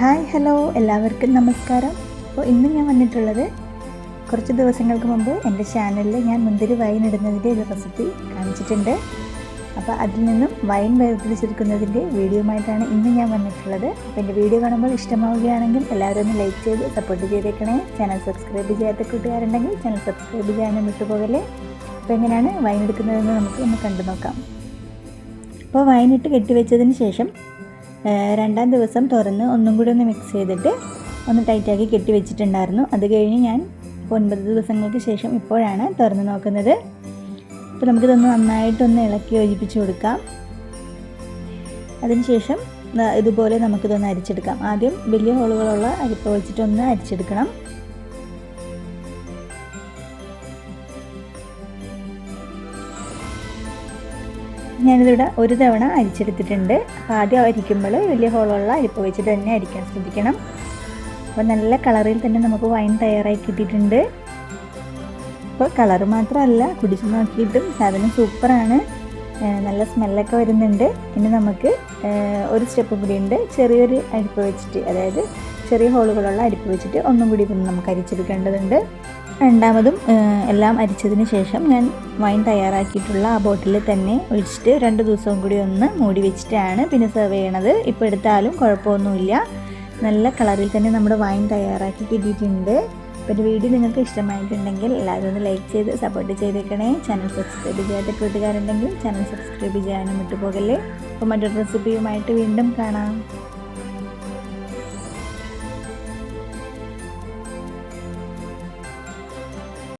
Hi hello എല്ലാവർക്കും നമസ്കാരം. അപ്പോൾ ഇന്ന് ഞാൻ വന്നിട്ടുള്ളത് കുറച്ച് ദിവസങ്ങൾക്ക് മുമ്പ് എന്റെ ചാനലിൽ ഞാൻ മുന്തിരി വൈൻ ഇടുന്നതിന്റെ ഒരു റെസിപ്പി കാണിച്ചിട്ടുണ്ട്. അപ്പോൾ അതിൽ നിന്നും വൈൻ വേർതിരിച്ചെടുക്കുന്നതിന്റെ വീഡിയോയുമായിട്ടാണ് ഇന്ന് ഞാൻ വന്നിട്ടുള്ളത്. അപ്പോൾ എന്റെ വീഡിയോ കാണുമ്പോൾ ഇഷ്ടമാവുകയാണെങ്കിൽ എല്ലാവരും ഒന്ന് ലൈക്ക് ചെയ്ത് സപ്പോർട്ട് ചെയ്തേക്കണേ. ചാനൽ സബ്സ്ക്രൈബ് ചെയ്യാത്ത കൂട്ടുകാരുണ്ടെങ്കിൽ ചാനൽ സബ്സ്ക്രൈബ് ചെയ്യാനും വിട്ടുപോകല്ലേ? അപ്പോൾ എങ്ങനെയാണ് വൈൻ എടുക്കുന്നതെന്ന് നമുക്ക് ഒന്ന് കണ്ടു നോക്കാം. അപ്പോൾ വൈനിട്ട് കെട്ടിവെച്ചതിന് ശേഷം രണ്ടാം ദിവസം തുറന്ന് ഒന്നും കൂടി ഒന്ന് മിക്സ് ചെയ്തിട്ട് ഒന്ന് ടൈറ്റാക്കി കെട്ടി വെച്ചിട്ടുണ്ടായിരുന്നു. അത് കഴിഞ്ഞ് ഞാൻ ഒൻപത് ദിവസങ്ങൾക്ക് ശേഷം ഇപ്പോഴാണ് തുറന്ന് നോക്കുന്നത്. അപ്പോൾ നമുക്കിതൊന്ന് നന്നായിട്ടൊന്ന് ഇളക്കി യോജിപ്പിച്ച് കൊടുക്കാം. അതിനുശേഷം ഇതുപോലെ നമുക്കിതൊന്ന് അരിച്ചെടുക്കാം. ആദ്യം വലിയ ഹോളുകളുള്ള അരിപ്പ വെച്ചിട്ടൊന്ന് അരിച്ചെടുക്കണം. ഞാനിതിവിടെ ഒരു തവണ അരിച്ചെടുത്തിട്ടുണ്ട്. അപ്പോൾ ആദ്യം അരിക്കുമ്പോൾ വലിയ ഹോളുള്ള അരിപ്പ് വെച്ചിട്ട് തന്നെ അരിക്കാൻ ശ്രദ്ധിക്കണം. അപ്പോൾ നല്ല കളറിൽ തന്നെ നമുക്ക് വൈൻ തയ്യാറായി കിട്ടിയിട്ടുണ്ട്. അപ്പോൾ കളറ് മാത്രമല്ല കുടിച്ച് നോക്കിയിട്ടും സാധനം സൂപ്പറാണ്. നല്ല സ്മെല്ലൊക്കെ വരുന്നുണ്ട്. ഇനി നമുക്ക് ഒരു സ്റ്റെപ്പ് കൂടി ഉണ്ട്. ചെറിയൊരു അരിപ്പ് വെച്ചിട്ട് അതായത് ചെറിയ ഹോളുകളുള്ള അരിപ്പ് വെച്ചിട്ട് ഒന്നും കൂടി നമുക്ക് അരിച്ചെടുക്കേണ്ടതുണ്ട്. രണ്ടാമതും എല്ലാം അരിച്ചതിന് ശേഷം ഞാൻ വൈൻ തയ്യാറാക്കിയിട്ടുള്ള ആ ബോട്ടിൽ തന്നെ ഒഴിച്ചിട്ട് രണ്ട് ദിവസവും കൂടി ഒന്ന് മൂടി വെച്ചിട്ടാണ് പിന്നെ സെർവ് ചെയ്യണത്. ഇപ്പോൾ എടുത്താലും കുഴപ്പമൊന്നുമില്ല. നല്ല കളറിൽ തന്നെ നമ്മുടെ വൈൻ തയ്യാറാക്കി കിട്ടിയിട്ടുണ്ട്. അപ്പോൾ വീഡിയോ നിങ്ങൾക്ക് ഇഷ്ടമായിട്ടുണ്ടെങ്കിൽ എല്ലാവരും ഒന്ന് ലൈക്ക് ചെയ്ത് സപ്പോർട്ട് ചെയ്തേക്കണേ. ചാനൽ സബ്സ്ക്രൈബ് ചെയ്യാത്ത കൂട്ടുകാരുണ്ടെങ്കിൽ ചാനൽ സബ്സ്ക്രൈബ് ചെയ്യാനും വിട്ടുപോകല്ലേ. അപ്പോൾ മറ്റൊരു റെസിപ്പിയുമായിട്ട് വീണ്ടും കാണാം.